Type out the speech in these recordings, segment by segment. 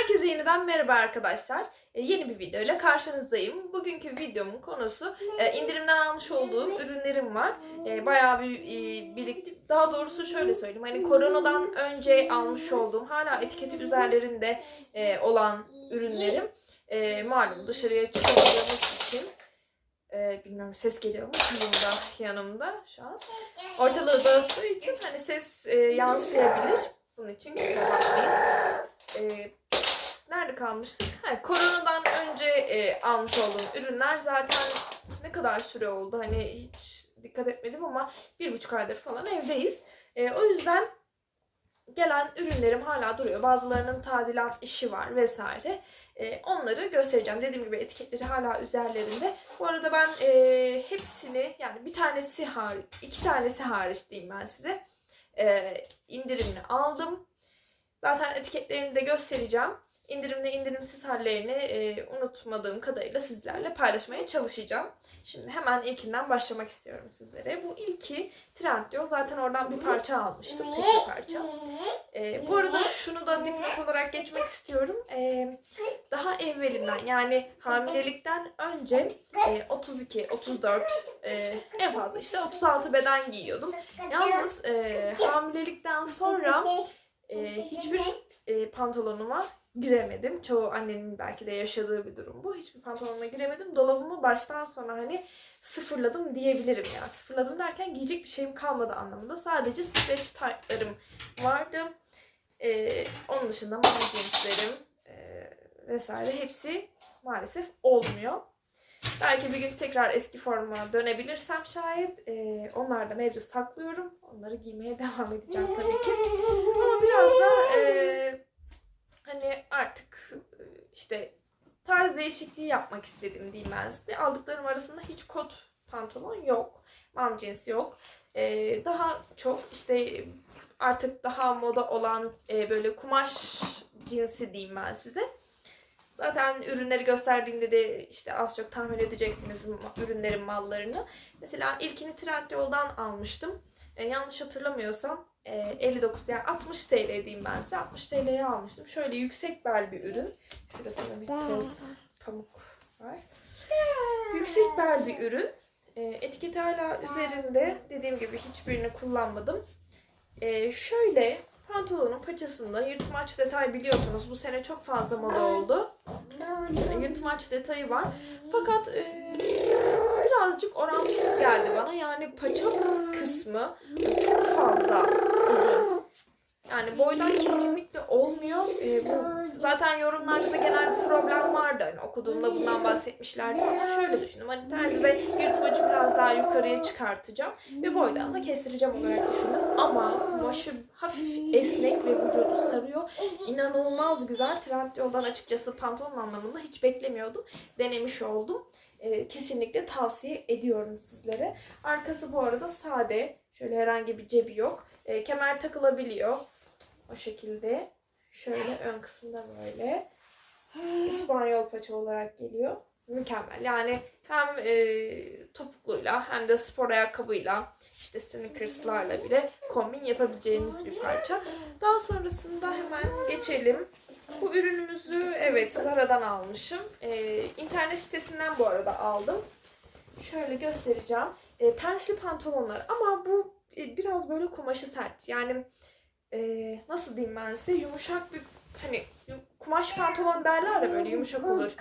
Herkese yeniden merhaba arkadaşlar. E, yeni bir video ile karşınızdayım. Bugünkü videomun konusu e, indirimden almış olduğum ürünlerim var. E, bayağı bir e, birikti. Daha doğrusu şöyle söyleyeyim. Hani koronadan önce almış olduğum hala etiketi üzerlerinde e, olan ürünlerim. E, malum dışarıya çıkamadığımız için e, bilmiyorum ses geliyor mu? Kızım da yanımda şu an. Ortalığı dağıttığı için hani ses e, yansıyabilir. Bunun için kusura bakmayın. E, nerede kalmıştık? Ha, koronadan önce e, almış olduğum ürünler zaten ne kadar süre oldu hani hiç dikkat etmedim ama bir buçuk aydır falan evdeyiz. E, o yüzden gelen ürünlerim hala duruyor. Bazılarının tadilat işi var vesaire. E, onları göstereceğim. Dediğim gibi etiketleri hala üzerlerinde. Bu arada ben e, hepsini yani bir tanesi hariç, iki tanesi hariç diyeyim ben size. E, indirimli aldım. Zaten etiketlerini de göstereceğim. İndirimli indirimsiz hallerini e, unutmadığım kadarıyla sizlerle paylaşmaya çalışacağım. Şimdi hemen ilkinden başlamak istiyorum sizlere. Bu ilki Trendyol. Zaten oradan bir parça almıştım. Tek bir parça. E, bu arada şunu da dipnot olarak geçmek istiyorum. E, daha evvelinden yani hamilelikten önce e, 32, 34 e, en fazla işte 36 beden giyiyordum. Yalnız e, hamilelikten sonra e, hiçbir e, pantolonuma giremedim. Çoğu annenin belki de yaşadığı bir durum bu. Hiçbir pantolonuma giremedim. Dolabımı baştan sona hani sıfırladım diyebilirim ya. Sıfırladım derken giyecek bir şeyim kalmadı anlamında. Sadece stretch tight'larım vardı. E, onun dışında mini jeanslerim e, vesaire hepsi maalesef olmuyor. Belki bir gün tekrar eski formuma dönebilirsem şayet e, onlar da mevcut saklıyorum. Onları giymeye devam edeceğim tabii ki. Ama biraz da e, hani artık e, işte tarz değişikliği yapmak istedim diyeyim ben size. Aldıklarım arasında hiç kot pantolon yok. Mom jeans yok. E, daha çok işte artık daha moda olan e, böyle kumaş cinsi diyeyim ben size. Zaten ürünleri gösterdiğimde de işte az çok tahmin edeceksiniz ürünlerin mallarını. Mesela ilkini Trendyol'dan almıştım. E, yanlış hatırlamıyorsam e, 59 yani 60 TL diyeyim ben size. 60 TL'ye almıştım. Şöyle yüksek bel bir ürün. Şurasında bir toz pamuk var. Yüksek bel bir ürün. E, etiketi hala üzerinde. Dediğim gibi hiçbirini kullanmadım. E, şöyle pantolonun paçasında yırtmaç detay biliyorsunuz. Bu sene çok fazla moda oldu. Yırtmaç detayı var. Fakat e, birazcık orantısız geldi bana. Yani paça kısmı çok fazla uzun. Yani boydan kesinlikle olmuyor. E, bu zaten yorumlarda da genel bir problem vardı. Hani okuduğumda bundan bahsetmişlerdi ama şöyle düşündüm. Hani terzide yırtmacı biraz daha yukarıya çıkartacağım ve boydan da kestireceğim olarak düşündüm. Ama kumaşı hafif esnek ve vücudu sarıyor. İnanılmaz güzel. Trendyol'dan açıkçası pantolon anlamında hiç beklemiyordum. Denemiş oldum. E, kesinlikle tavsiye ediyorum sizlere. Arkası bu arada sade. Şöyle herhangi bir cebi yok. E, kemer takılabiliyor. O şekilde. Şöyle ön kısmında böyle. İspanyol paça olarak geliyor. Mükemmel. Yani hem e, topukluyla hem de spor ayakkabıyla işte sneakerslarla bile kombin yapabileceğiniz bir parça. Daha sonrasında hemen geçelim. Bu ürünümüzü evet Zara'dan almışım. E, internet sitesinden bu arada aldım. Şöyle göstereceğim. E, pensli pantolonlar ama bu e, biraz böyle kumaşı sert. Yani e, nasıl diyeyim ben size yumuşak bir hani kumaş pantolon derler ya böyle yumuşak olur.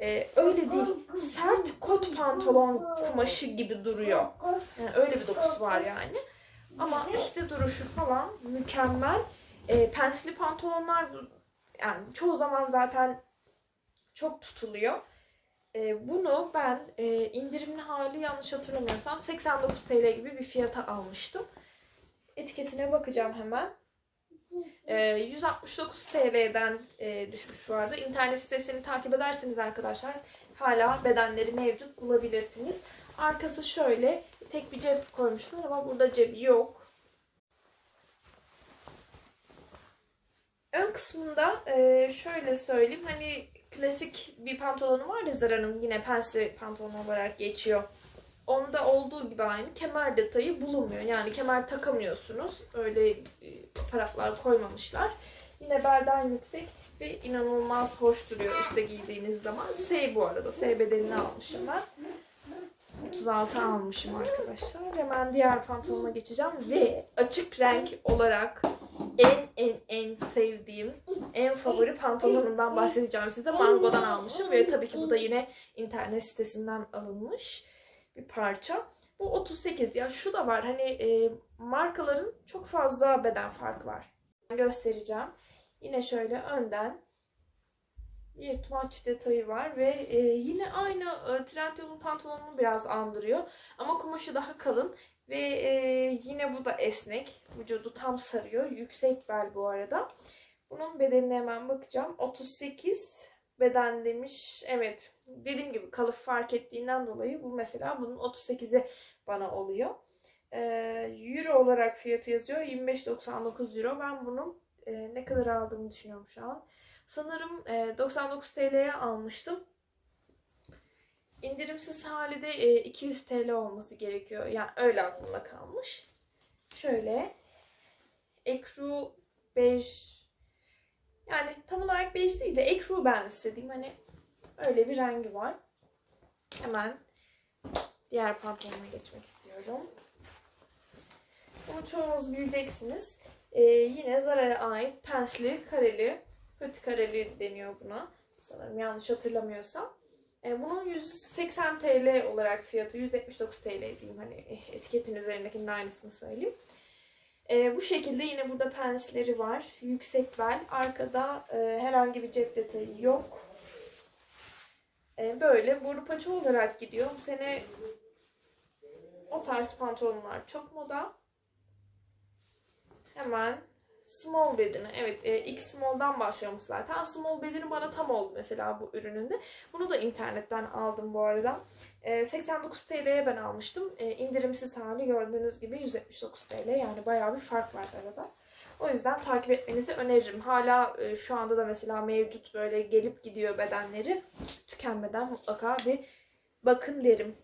E, öyle değil. Sert kot pantolon kumaşı gibi duruyor. Yani öyle bir dokusu var yani. Ama üstte duruşu falan mükemmel. E, pensli pantolonlar yani çoğu zaman zaten çok tutuluyor. E, bunu ben e, indirimli hali yanlış hatırlamıyorsam 89 TL gibi bir fiyata almıştım. Etiketine bakacağım hemen. E, 169 TL'den e, düşmüş vardı. İnternet sitesini takip ederseniz arkadaşlar hala bedenleri mevcut bulabilirsiniz. Arkası şöyle tek bir cep koymuşlar ama burada cebi yok. Ön kısmında e, şöyle söyleyeyim hani klasik bir pantolonu var ya Zara'nın yine pensi pantolon olarak geçiyor. Onda olduğu gibi aynı kemer detayı bulunmuyor. Yani kemer takamıyorsunuz. Öyle e, aparatlar koymamışlar. Yine belden yüksek ve inanılmaz hoş duruyor üstte giydiğiniz zaman. S bu arada. S bedenini almışım ben. 36 almışım arkadaşlar. Hemen diğer pantolona geçeceğim ve açık renk olarak en en en sevdiğim, en favori pantolonumdan bahsedeceğim size. Mango'dan almışım ve tabii ki bu da yine internet sitesinden alınmış bir parça. Bu 38 ya şu da var hani e, markaların çok fazla beden farkı var. Göstereceğim. Yine şöyle önden bir tumaç detayı var ve e, yine aynı e, Trendyol'un pantolonunu biraz andırıyor. Ama kumaşı daha kalın ve e, yine bu da esnek. Vücudu tam sarıyor. Yüksek bel bu arada. Bunun bedenine hemen bakacağım. 38 beden demiş. Evet. Dediğim gibi kalıp fark ettiğinden dolayı bu mesela bunun 38'i bana oluyor. E, euro olarak fiyatı yazıyor. 25.99 euro. Ben bunun e, ne kadar aldığımı düşünüyorum şu an. Sanırım e, 99 TL'ye almıştım. İndirimsiz hali de e, 200 TL olması gerekiyor. Yani öyle aklımda kalmış. Şöyle. Ekru bej yani tam olarak bej değil de ekru ben istediğim hani öyle bir rengi var. Hemen diğer pantolona geçmek istiyorum. Bunu çoğunuz bileceksiniz. Ee, yine Zara'ya ait pensli, kareli, pötü kareli deniyor buna. Sanırım yanlış hatırlamıyorsam. Ee, bunun 180 TL olarak fiyatı 179 TL diyeyim. Hani eh, etiketin üzerindekinin aynısını söyleyeyim. Ee, bu şekilde yine burada pensleri var. Yüksek bel. Arkada e, herhangi bir cep detayı yok. Ee, böyle boru paça olarak gidiyor. Bu sene o tarz pantolonlar çok moda. Hemen small bedeni. Evet e, X small'dan başlıyormuş zaten. Small bedeni bana tam oldu mesela bu ürününde. Bunu da internetten aldım bu arada. E, 89 TL'ye ben almıştım. E, indirimsiz hali gördüğünüz gibi 179 TL. Yani bayağı bir fark var arada. O yüzden takip etmenizi öneririm. Hala e, şu anda da mesela mevcut böyle gelip gidiyor bedenleri. Tükenmeden mutlaka bir bakın derim.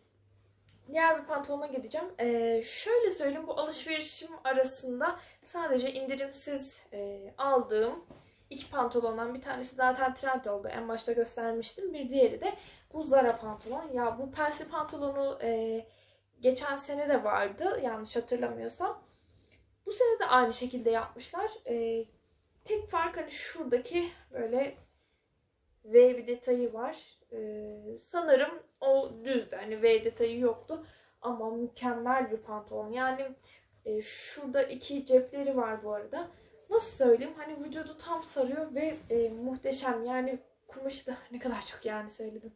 Diğer bir pantolona gideceğim. Ee, şöyle söyleyeyim bu alışverişim arasında sadece indirimsiz e, aldığım iki pantolondan bir tanesi zaten trend oldu. En başta göstermiştim. Bir diğeri de bu Zara pantolon. Ya bu pensli pantolonu e, geçen sene de vardı yanlış hatırlamıyorsam. Bu sene de aynı şekilde yapmışlar. E, tek fark hani şuradaki böyle V bir detayı var. Ee, sanırım o düzdü. Hani V detayı yoktu. Ama mükemmel bir pantolon. Yani e, şurada iki cepleri var bu arada. Nasıl söyleyeyim? Hani vücudu tam sarıyor ve e, muhteşem. Yani kumaşı da ne kadar çok yani söyledim.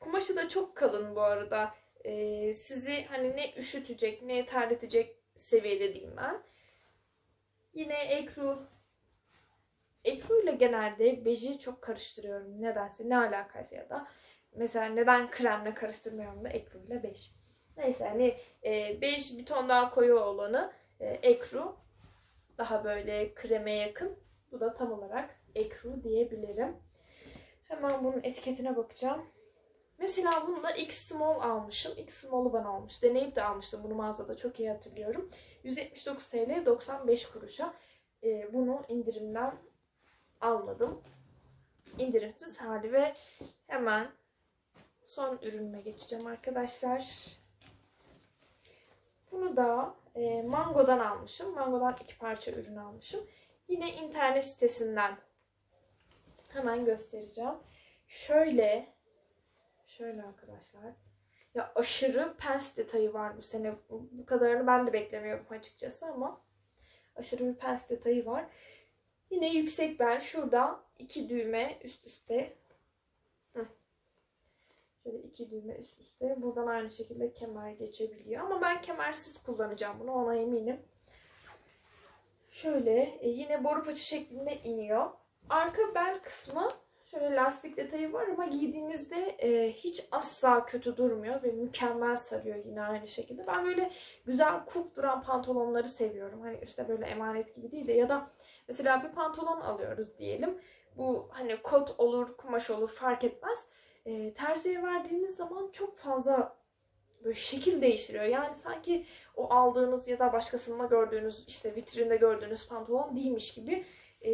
Kumaşı da çok kalın bu arada. E, sizi hani ne üşütecek ne terletecek seviyede diyeyim ben. Yine ekru Ekru ile genelde beji çok karıştırıyorum. Nedense ne alakaysa ya da mesela neden kremle karıştırmıyorum da ekru ile bej. Neyse hani e, bej bir ton daha koyu olanı e, ekru daha böyle kreme yakın. Bu da tam olarak ekru diyebilirim. Hemen bunun etiketine bakacağım. Mesela bunu da X Small almışım. X Small'u ben almış. Deneyip de almıştım bunu mağazada çok iyi hatırlıyorum. 179 TL 95 kuruşa. E, bunu indirimden almadım. İndirimsiz hali ve hemen son ürünüme geçeceğim arkadaşlar. Bunu da e, Mango'dan almışım. Mango'dan iki parça ürün almışım. Yine internet sitesinden hemen göstereceğim. Şöyle şöyle arkadaşlar. Ya aşırı pens detayı var bu sene. Bu kadarını ben de beklemiyordum açıkçası ama aşırı bir pens detayı var. Yine yüksek bel. Şurada iki düğme üst üste. Şöyle iki düğme üst üste. Buradan aynı şekilde kemer geçebiliyor. Ama ben kemersiz kullanacağım bunu. Ona eminim. Şöyle e, yine boru paça şeklinde iniyor. Arka bel kısmı şöyle lastik detayı var ama giydiğinizde e, hiç asla kötü durmuyor ve mükemmel sarıyor yine aynı şekilde. Ben böyle güzel kuk duran pantolonları seviyorum. Hani üstte böyle emanet gibi değil de ya da Mesela bir pantolon alıyoruz diyelim. Bu hani kot olur, kumaş olur fark etmez. E, terziye verdiğiniz zaman çok fazla böyle şekil değiştiriyor. Yani sanki o aldığınız ya da başkasında gördüğünüz işte vitrinde gördüğünüz pantolon değilmiş gibi e,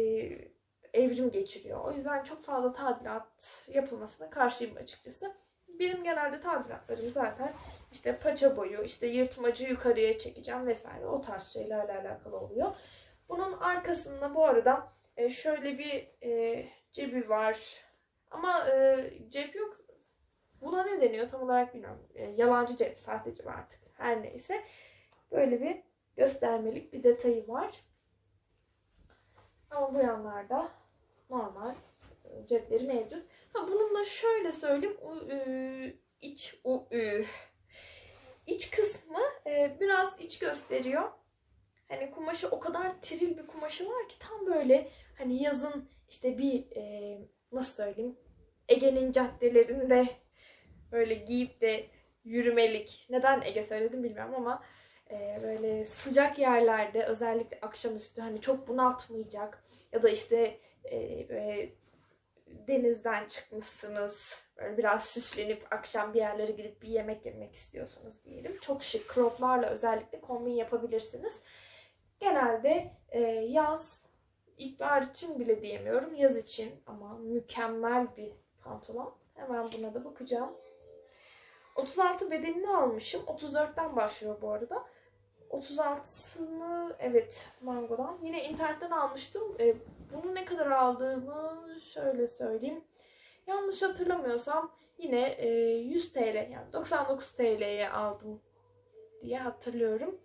evrim geçiriyor. O yüzden çok fazla tadilat yapılmasına karşıyım açıkçası. Benim genelde tadilatlarım zaten işte paça boyu, işte yırtmacı yukarıya çekeceğim vesaire o tarz şeylerle alakalı oluyor. Bunun arkasında bu arada e, şöyle bir e, cebi var. Ama e, cep yok. Buna ne deniyor tam olarak bilmiyorum. E, yalancı cep, sahte cep artık. Her neyse. Böyle bir göstermelik bir detayı var. Ama bu yanlarda normal e, cepleri mevcut. Ha bunun da şöyle söyleyeyim. U, ü, iç u, ü. İç kısmı e, biraz iç gösteriyor. Hani kumaşı o kadar tiril bir kumaşı var ki tam böyle hani yazın işte bir e, nasıl söyleyeyim Ege'nin caddelerinde böyle giyip de yürümelik. Neden Ege söyledim bilmiyorum ama e, böyle sıcak yerlerde özellikle akşamüstü hani çok bunaltmayacak ya da işte e, böyle denizden çıkmışsınız böyle biraz süslenip akşam bir yerlere gidip bir yemek yemek istiyorsunuz diyelim. Çok şık croplarla özellikle kombin yapabilirsiniz. Genelde e, yaz ilkbahar için bile diyemiyorum yaz için ama mükemmel bir pantolon. Hemen buna da bakacağım. 36 bedenini almışım. 34'ten başlıyor bu arada. 36'sını evet Mango'dan. Yine internetten almıştım. E, bunu ne kadar aldığımı şöyle söyleyeyim. Yanlış hatırlamıyorsam yine e, 100 TL yani 99 TL'ye aldım diye hatırlıyorum.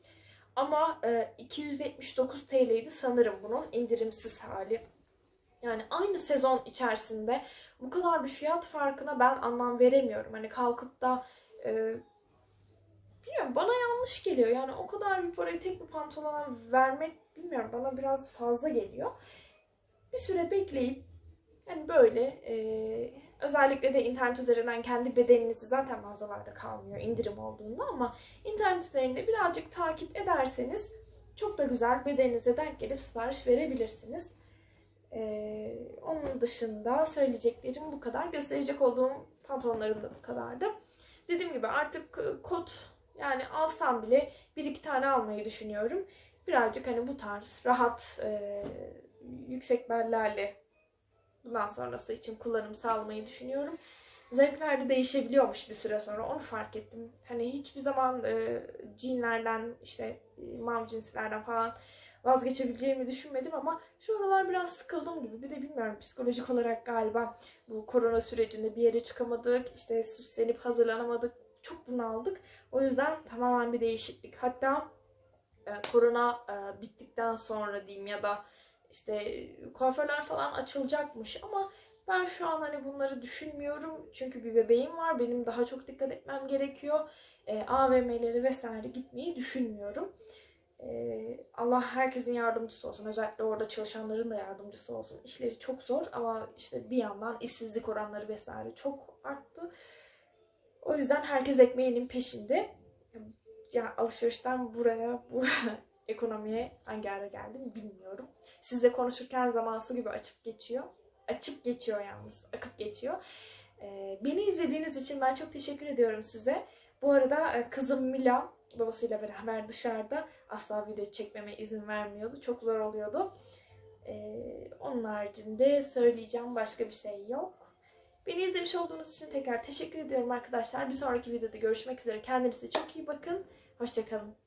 Ama e, 279 TL'ydi sanırım bunun indirimsiz hali. Yani aynı sezon içerisinde bu kadar bir fiyat farkına ben anlam veremiyorum. Hani kalkıp da e, bilmiyorum bana yanlış geliyor. Yani o kadar bir parayı tek bir pantolona vermek bilmiyorum bana biraz fazla geliyor. Bir süre bekleyip yani böyle e, özellikle de internet üzerinden kendi bedeninizi zaten mağazalarda kalmıyor indirim olduğunda ama internet üzerinde birazcık takip ederseniz çok da güzel bedeninize denk gelip sipariş verebilirsiniz. Ee, onun dışında söyleyeceklerim bu kadar. Gösterecek olduğum pantolonlarım da bu kadardı. Dediğim gibi artık kot yani alsam bile bir iki tane almayı düşünüyorum. Birazcık hani bu tarz rahat e, yüksek bellerle bundan sonrası için kullanım sağlamayı düşünüyorum. Zevkler de değişebiliyormuş bir süre sonra onu fark ettim. Hani hiçbir zaman e, jeanlerden işte e, mam cinslerden falan vazgeçebileceğimi düşünmedim ama şu aralar biraz sıkıldım gibi. Bir de bilmiyorum psikolojik olarak galiba bu korona sürecinde bir yere çıkamadık. işte süslenip hazırlanamadık. Çok bunaldık. O yüzden tamamen bir değişiklik. Hatta e, korona e, bittikten sonra diyeyim ya da işte kuaförler falan açılacakmış ama ben şu an hani bunları düşünmüyorum. Çünkü bir bebeğim var. Benim daha çok dikkat etmem gerekiyor. E, AVM'leri vesaire gitmeyi düşünmüyorum. Ee, Allah herkesin yardımcısı olsun. Özellikle orada çalışanların da yardımcısı olsun. İşleri çok zor ama işte bir yandan işsizlik oranları vesaire çok arttı. O yüzden herkes ekmeğinin peşinde. Ya alışverişten buraya, bu ekonomiye hangi ara geldim bilmiyorum. Sizle konuşurken zaman su gibi açıp geçiyor. Açıp geçiyor yalnız. Akıp geçiyor. Ee, beni izlediğiniz için ben çok teşekkür ediyorum size. Bu arada e, kızım Mila babasıyla beraber dışarıda asla video çekmeme izin vermiyordu. Çok zor oluyordu. Ee, onun haricinde söyleyeceğim başka bir şey yok. Beni izlemiş olduğunuz için tekrar teşekkür ediyorum arkadaşlar. Bir sonraki videoda görüşmek üzere. Kendinize çok iyi bakın. Hoşçakalın.